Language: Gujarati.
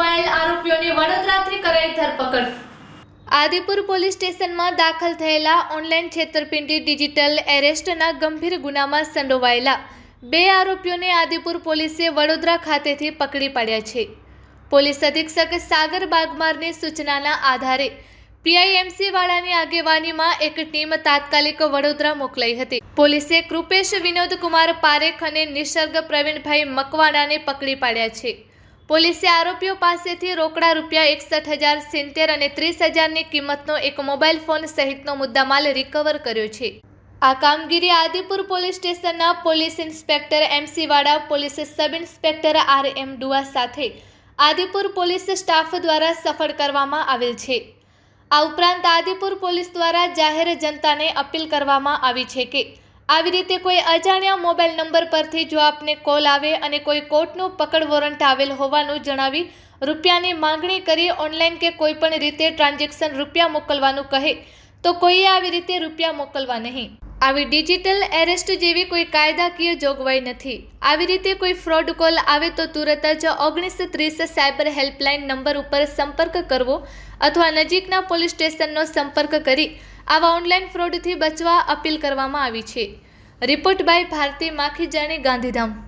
સંડોવાયેલ આરોપીઓની વડોદરાથી કરાઈ ધરપકડ. આદિપુર પોલીસ સ્ટેશનમાં દાખલ થયેલા ઓનલાઈન છેતરપિંડી, ડિજિટલ એરેસ્ટના ગંભીર ગુનામાં સંડોવાયેલા બે આરોપીઓને આદિપુર પોલીસે વડોદરા ખાતેથી પકડી પાડ્યા છે. પોલીસ અધિક્ષક સાગર બાગમારની સૂચનાના આધારે પીઆઈએમસીવાળાની આગેવાનીમાં એક ટીમ તાત્કાલિક વડોદરા મોકલાઈ હતી. પોલીસે કૃપેશ વિનોદકુમાર પારેખ અને નિસર્ગ પ્રવીણભાઈ મકવાણાને પકડી પાડ્યા છે. પોલીસે આરોપીઓ પાસેથી રોકડા રૂપિયા એકસઠ હજાર, સિત્તેર અને ત્રીસ હજારની કિંમતનો એક મોબાઈલ ફોન સહિતનો મુદ્દામાલ રિકવર કર્યો છે. આ કામગીરી આદિપુર પોલીસ સ્ટેશનના police inspector MC Vada, police sub inspector R M Dua સાથે આદિપુર પોલીસ સ્ટાફ દ્વારા સફળ કરવામાં આવેલ છે. આ ઉપરાંત આદિપુર પોલીસ દ્વારા જાહેર જનતાને અપીલ કરવામાં આવી છે કે આવી રીતે કોઈ અજાણ્યા મોબાઈલ નંબર પરથી જો આપને કોલ આવે અને કોઈ કોર્ટનું પકડ વોરંટ આવેલ હોવાનું જણાવી રૂપિયાની માંગણી કરી ઓનલાઈન કે કોઈ પણ રીતે ટ્રાન્ઝેક્શન રૂપિયા મોકલવાનું કહે, તો કોઈએ આવી રીતે રૂપિયા મોકલવા નહીં. આવી ડિજિટલ એરેસ્ટ જેવી કોઈ કાયદાકીય જોગવાઈ નથી. આવી રીતે કોઈ ફ્રોડ કોલ આવે તો તુરત જ ઓગણીસો ત્રીસ સાયબર હેલ્પલાઇન નંબર ઉપર સંપર્ક કરવો અથવા નજીકના પોલીસ સ્ટેશનનો સંપર્ક કરી આવા ઓનલાઈન ફ્રોડથી બચવા અપીલ કરવામાં આવી છે. Report by Bharti Makhijani Gandhidham.